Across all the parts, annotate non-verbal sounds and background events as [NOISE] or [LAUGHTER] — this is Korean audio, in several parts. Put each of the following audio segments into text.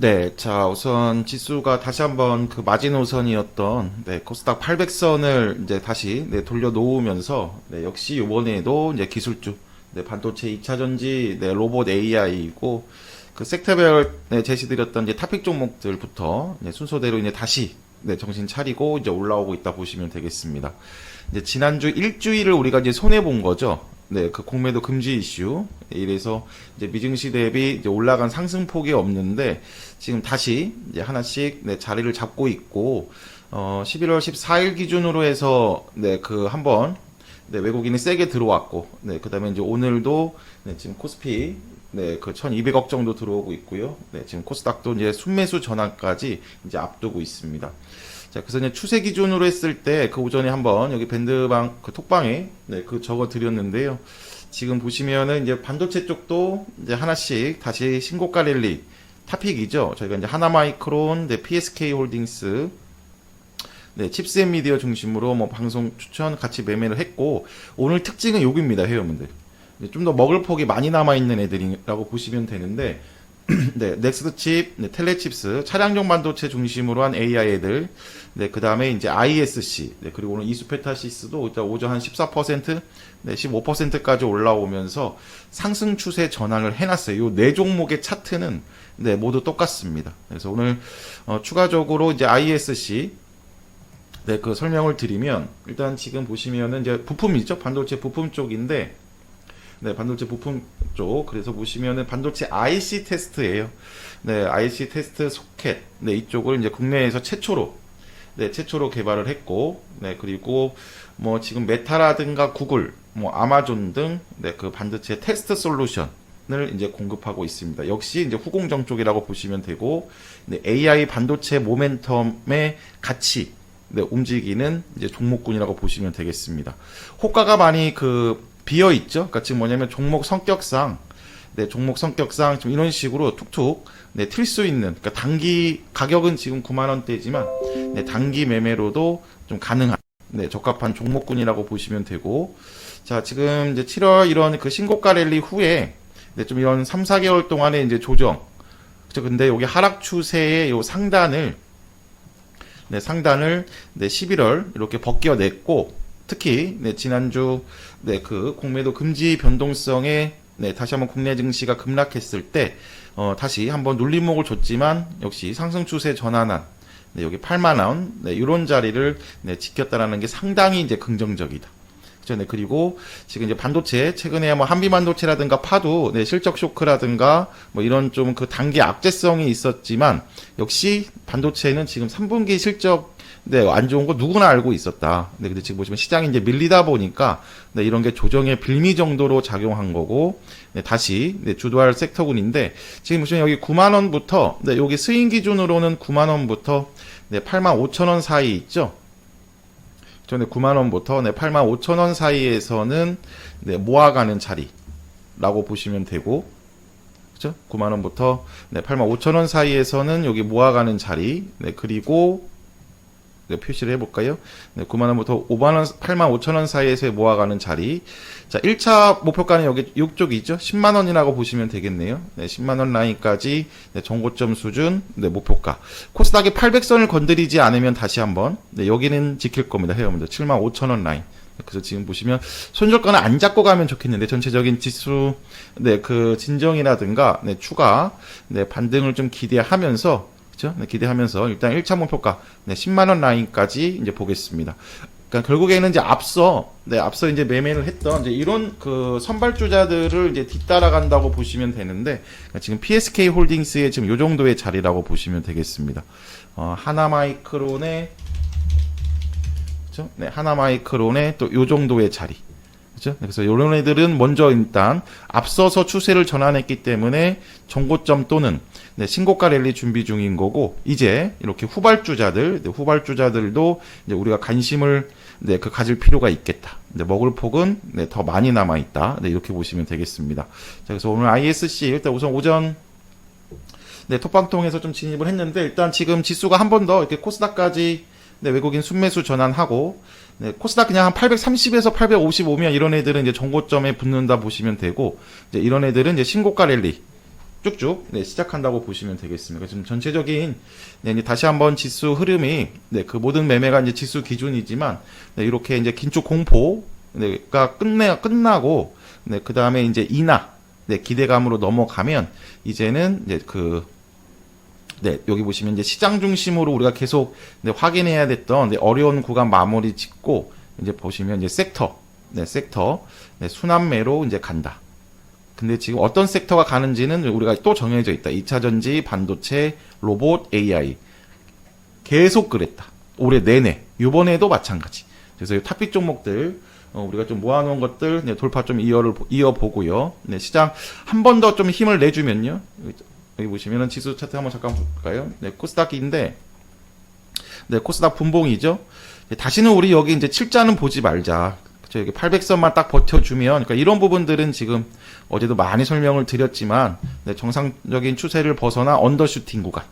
네, 자, 우선 지수가 다시 한번 그 마지노선이었던 네, 코스닥 800선을 이제 다시 네, 돌려놓으면서 네, 역시 이번에도 이제 기술주, 네, 반도체 2차 전지, 네, 로봇 AI이고 그 섹터별 네, 제시드렸던 이제 타픽 종목들부터 네, 순서대로 이제 다시 네, 정신 차리고 이제 올라오고 있다 보시면 되겠습니다. 이제 지난주 일주일을 우리가 이제 손해 본 거죠. 네, 그 공매도 금지 이슈. 이래서 이제 미증시 대비 이제 올라간 상승폭이 없는데 지금 다시 이제 하나씩 네, 자리를 잡고 있고 어 11월 14일 기준으로 해서 네, 그 한번 네, 외국인이 세게 들어왔고 네, 그 다음에 이제 오늘도 네, 지금 코스피 네, 그 1200억 정도 들어오고 있고요. 네, 지금 코스닥도 이제 순매수 전환까지 이제 앞두고 있습니다. 자, 그래서 이제 추세 기준으로 했을 때 그 오전에 한번 여기 밴드방 그 톡방에 네, 그 적어 드렸는데요. 지금 보시면은 이제 반도체 쪽도 이제 하나씩 다시 신고가 랠리 타픽이죠. 저희가 이제 하나마이크론, 네, PSK 홀딩스, 네, 칩스 앤 미디어 중심으로 뭐 방송 추천 같이 매매를 했고 오늘 특징은 여기입니다, 회원분들. 좀 더 먹을 폭이 많이 남아 있는 애들이라고 보시면 되는데 [CLEARS THROAT] 네, 넥스트 칩, 네, 텔레칩스, 차량용 반도체 중심으로 한 AI 애들, 네, 그 다음에 이제 ISC, 네, 그리고 오늘 이수페타시스도 일단 오전 한 14%, 네, 15%까지 올라오면서 상승 추세 전환을 해놨어요. 요네 종목의 차트는, 네, 모두 똑같습니다. 그래서 오늘, 어, 추가적으로 이제 ISC, 네, 그 설명을 드리면, 일단 지금 보시면은 이제 부품이죠. 반도체 부품 쪽인데, 네, 반도체 부품 쪽. 그래서 보시면은 반도체 IC 테스트예요. 네, IC 테스트 소켓. 네, 이쪽을 이제 국내에서 최초로 네, 최초로 개발을 했고, 네, 그리고 뭐 지금 메타라든가 구글, 뭐 아마존 등 네, 그 반도체 테스트 솔루션 을 이제 공급하고 있습니다. 역시 이제 후공정 쪽이라고 보시면 되고, 네, AI 반도체 모멘텀에 같이 네, 움직이는 이제 종목군이라고 보시면 되겠습니다. 호가가 많이 그 비어 있죠. 그러니까 지금 뭐냐면 종목 성격상 네, 종목 성격상 좀 이런 식으로 툭툭 네, 틀 수 있는 그러니까 단기 가격은 지금 9만 원대지만 네, 단기 매매로도 좀 가능한 네, 적합한 종목군이라고 보시면 되고 자, 지금 이제 7월 이런 그 신고가 랠리 후에 네, 좀 이런 3, 4개월 동안의 이제 조정 그죠? 근데 여기 하락 추세의 요 상단을 네, 상단을 네, 11월 이렇게 벗겨냈고 특히 네, 지난주 네, 그 공매도 금지 변동성에 네, 다시 한번 국내 증시가 급락했을 때 어, 다시 한번 눌림목을 줬지만 역시 상승 추세 전환한 네, 여기 8만 원 네, 이런 자리를 네, 지켰다라는 게 상당히 이제 긍정적이다. 그죠? 네, 그리고 지금 이제 반도체 최근에 뭐 한비 반도체라든가 파도 네, 실적 쇼크라든가 뭐 이런 좀 그 단기 악재성이 있었지만 역시 반도체는 지금 3분기 실적 네, 안 좋은 거 누구나 알고 있었다. 네, 근데 지금 보시면 시장이 이제 밀리다 보니까 네, 이런 게 조정의 빌미 정도로 작용한 거고 네, 다시 네, 주도할 섹터군인데 지금 보시면 여기 9만 원부터 네, 여기 스윙 기준으로는 9만 원부터 네, 8만 5천 원 사이 있죠. 전에 9만 원부터 네, 8만 5천 원 사이에서는 네, 모아가는 자리라고 보시면 되고 그죠? 9만 원부터 네, 8만 5천 원 사이에서는 여기 모아가는 자리. 네, 그리고 네, 표시를 해볼까요? 네, 9만 원부터 5만 원, 8만 5천 원 사이에서 모아가는 자리. 자, 1차 목표가는 여기 이쪽이죠. 10만 원이라고 보시면 되겠네요. 네, 10만 원 라인까지 네, 정고점 수준, 네, 목표가. 코스닥이 800선을 건드리지 않으면 다시 한번 네, 여기는 지킬 겁니다. 회원분들 7만 5천 원 라인. 네, 그래서 지금 보시면 손절가는 안 잡고 가면 좋겠는데 전체적인 지수 네 그 진정이라든가 네 추가 네 반등을 좀 기대하면서 그렇죠? 네, 기대하면서 일단 1차 목표가 네 10만 원 라인까지 이제 보겠습니다. 그러니까 결국에는 이제 앞서 네 앞서 이제 매매를 했던 이제 이런 그 선발주자들을 이제 뒤따라간다고 보시면 되는데 그러니까 지금 PSK 홀딩스의 지금 요 정도의 자리라고 보시면 되겠습니다. 어, 하나마이크론의 그렇죠? 네, 하나마이크론의 또 요 정도의 자리. 그렇죠? 그래서 이런 애들은 먼저 일단 앞서서 추세를 전환했기 때문에 정고점 또는 네, 신고가 랠리 준비 중인 거고 이제 이렇게 후발주자들, 네, 후발주자들도 이제 우리가 관심을 네, 그 가질 필요가 있겠다. 네, 먹을 폭은 네, 더 많이 남아 있다. 네, 이렇게 보시면 되겠습니다. 자, 그래서 오늘 ISC 일단 우선 오전 네, 톡방 통해서 좀 진입을 했는데 일단 지금 지수가 한 번 더 이렇게 코스닥까지 네, 외국인 순매수 전환하고 네, 코스닥 그냥 한 830에서 855면 이런 애들은 이제 정고점에 붙는다 보시면 되고, 이제 이런 애들은 이제 신고가 랠리 쭉쭉 네, 시작한다고 보시면 되겠습니다. 지금 전체적인 네, 다시 한번 지수 흐름이 네, 그 모든 매매가 이제 지수 기준이지만 네, 이렇게 이제 긴축 공포가 끝내 끝나고 네, 그 다음에 이제 인하 네, 기대감으로 넘어가면 이제는 이제 그 네, 여기 보시면 이제 시장 중심으로 우리가 계속 네, 확인해야 됐던 네, 어려운 구간 마무리 짓고 이제 보시면 이제 섹터, 네, 섹터, 네, 순환매로 이제 간다. 근데 지금 어떤 섹터가 가는지는 우리가 또 정해져 있다. 2차 전지, 반도체, 로봇, AI. 계속 그랬다. 올해 내내. 이번에도 마찬가지. 그래서 이 탑픽 종목들, 어, 우리가 좀 모아놓은 것들, 네, 돌파 좀 이어를, 이어보고요. 네, 시장 한 번 더 좀 힘을 내주면요. 여기, 보시면은 지수 차트 한번 잠깐 볼까요? 네, 코스닥인데, 네, 코스닥 분봉이죠. 네, 다시는 우리 여기 이제 칠자는 보지 말자. 그쵸, 여기 800선만 딱 버텨주면, 그러니까 이런 부분들은 지금 어제도 많이 설명을 드렸지만, 네, 정상적인 추세를 벗어나 언더슈팅 구간.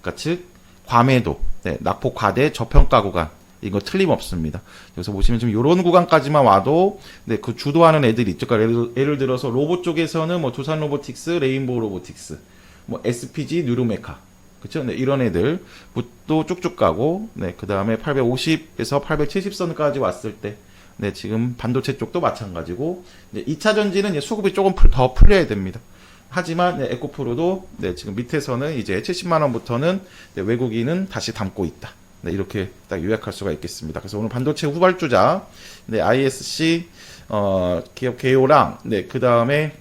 그러니까 즉, 과매도, 네, 낙폭 과대 저평가 구간. 이거 틀림없습니다. 그래서 보시면 지금 이런 구간까지만 와도, 네, 그 주도하는 애들이 있죠. 그러니까 예를, 예를 들어서 로봇 쪽에서는 뭐 두산 로보틱스, 레인보우 로보틱스, 뭐 SPG, 뉴르메카. 그쵸? 네, 이런 애들, 또 쭉쭉 가고, 네, 그 다음에 850에서 870선까지 왔을 때, 네, 지금 반도체 쪽도 마찬가지고, 네, 2차 전지는 수급이 조금 풀- 더 풀려야 됩니다. 하지만, 네, 에코프로도, 네, 지금 밑에서는 이제 70만 원부터는 네, 외국인은 다시 담고 있다. 네, 이렇게 딱 요약할 수가 있겠습니다. 그래서 오늘 반도체 후발주자, 네, ISC, 어, 기업 개요랑, 네, 그 다음에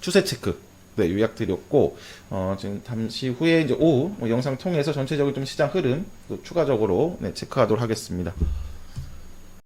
추세 체크, 네, 요약 드렸고, 어, 지금 잠시 후에 이제 오후 뭐 영상 통해서 전체적으로 좀 시장 흐름 또 추가적으로 네, 체크하도록 하겠습니다.